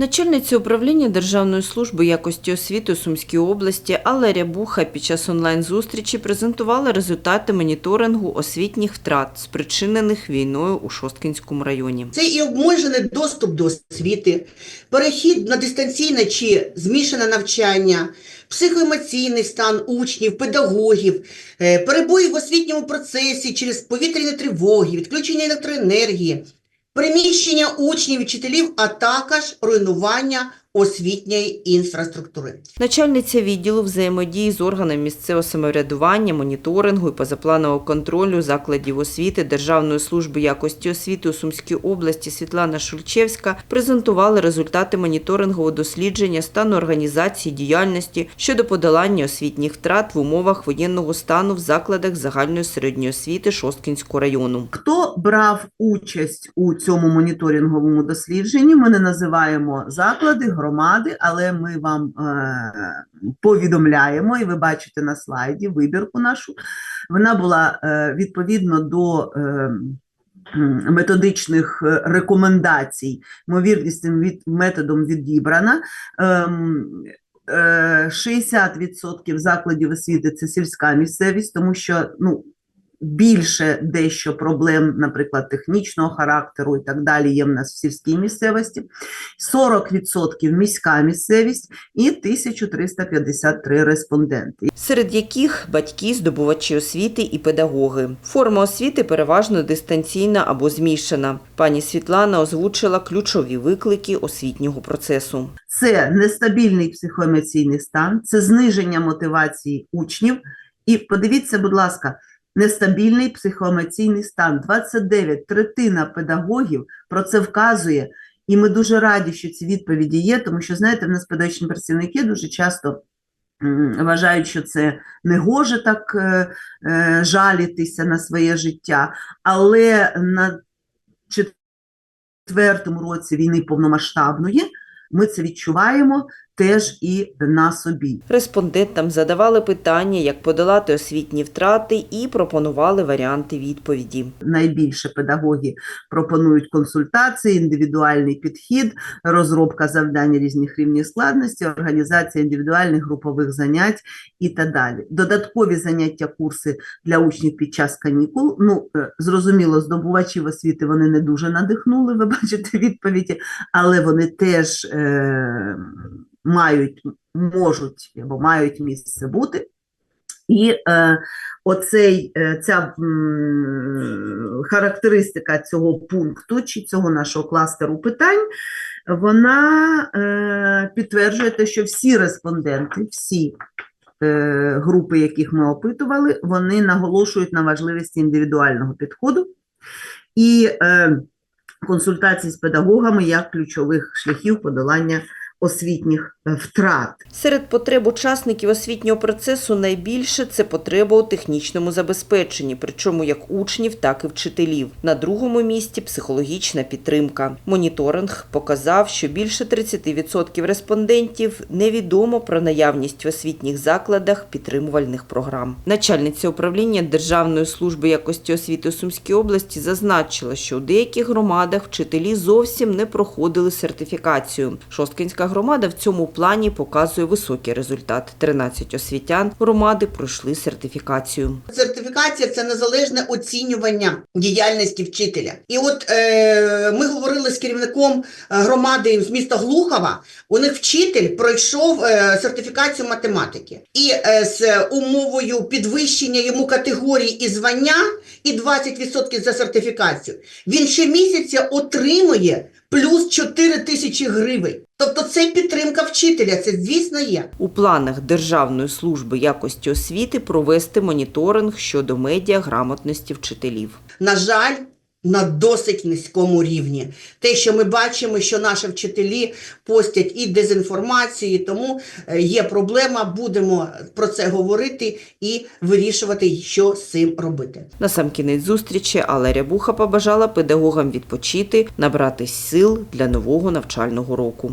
Начальниця управління Державної служби якості освіти у Сумській області Алла Рябуха під час онлайн-зустрічі презентувала результати моніторингу освітніх втрат, спричинених війною у Шосткинському районі. Це і обмежений доступ до освіти, перехід на дистанційне чи змішане навчання, психоемоційний стан учнів, педагогів, е, перебої в освітньому процесі через повітряні тривоги, відключення електроенергії, приміщення учнів і вчителів, а також руйнування освітньої інфраструктури. Начальниця відділу взаємодії з органами місцевого самоврядування, моніторингу і позапланового контролю закладів освіти Державної служби якості освіти у Сумській області Світлана Шульчевська презентувала результати моніторингового дослідження стану організації діяльності щодо подолання освітніх втрат в умовах воєнного стану в закладах загальної середньої освіти Шосткінського району. Хто брав участь у цьому моніторинговому дослідженні? Ми не називаємо заклади, громади, але ми вам е, повідомляємо, і ви бачите на слайді вибірку нашу. Вона була е, відповідно до. Е, Методичних е, рекомендацій, ймовірністю від методом відібрана. Ем, е, 60% закладів освіти це сільська місцевість, тому що ну, більше дещо проблем, наприклад, технічного характеру і так далі, є в нас в сільській місцевості, 40% міська місцевість і 1353 респонденти. серед яких батьки, здобувачі освіти і педагоги. Форма освіти переважно дистанційна або змішана. Пані Світлана озвучила ключові виклики освітнього процесу. Це нестабільний психоемоційний стан, це зниження мотивації учнів. І подивіться, будь ласка, нестабільний психоемоційний стан. 29 третина педагогів про це вказує. І ми дуже раді, що ці відповіді є, тому що, знаєте, в нас педагогічні працівники дуже часто вважають, що це не гоже так е, е, жалітися на своє життя, але на четвертому році війни повномасштабної ми це відчуваємо теж і на собі. Респондентам задавали питання, як подолати освітні втрати, і пропонували варіанти відповіді. Найбільше педагоги пропонують консультації, індивідуальний підхід, розробка завдань різних рівнів складності, організація індивідуальних групових занять і так далі. Додаткові заняття, курси для учнів під час канікул. Ну, е, зрозуміло, здобувачів освіти вони не дуже надихнули, ви бачите відповіді, але вони теж е, мають, можуть або мають місце бути. І е, оцей, е, ця м, характеристика цього пункту чи цього нашого кластеру питань, вона е, підтверджує те, що всі респонденти, всі е, групи, яких ми опитували, вони наголошують на важливості індивідуального підходу і е, консультацій з педагогами як ключових шляхів подолання освітніх е, втрат. Серед потреб учасників освітнього процесу найбільше це потреба у технічному забезпеченні, причому як учнів, так і вчителів. На другому місці психологічна підтримка. Моніторинг показав, що більше 30% респондентів невідомо про наявність в освітніх закладах підтримувальних програм. Начальниця управління Державної служби якості освіти у Сумській області зазначила, що у деяких громадах вчителі зовсім не проходили сертифікацію. Шосткинська громада в цьому плані показує високий результат. 13 освітян громади пройшли сертифікацію. Сертифікація це незалежне оцінювання діяльності вчителя. І от е, ми говорили з керівником е, громади з міста Глухова. У них вчитель пройшов е, сертифікацію математики, і е, з умовою підвищення йому категорії і звання, і 20% за сертифікацію. Він щомісяця отримує плюс 4 тисячі гривень. Тобто це підтримка вчителя. Це звісно є. У планах Державної служби якості освіти провести моніторинг щодо медіаграмотності вчителів. на жаль, на досить низькому рівні. Те, що ми бачимо, що наші вчителі постять і дезінформацію, і тому е, є проблема. Будемо про це говорити і вирішувати, що з цим робити. На сам кінець зустрічі Алла Рябуха побажала педагогам відпочити, набратись сил для нового навчального року.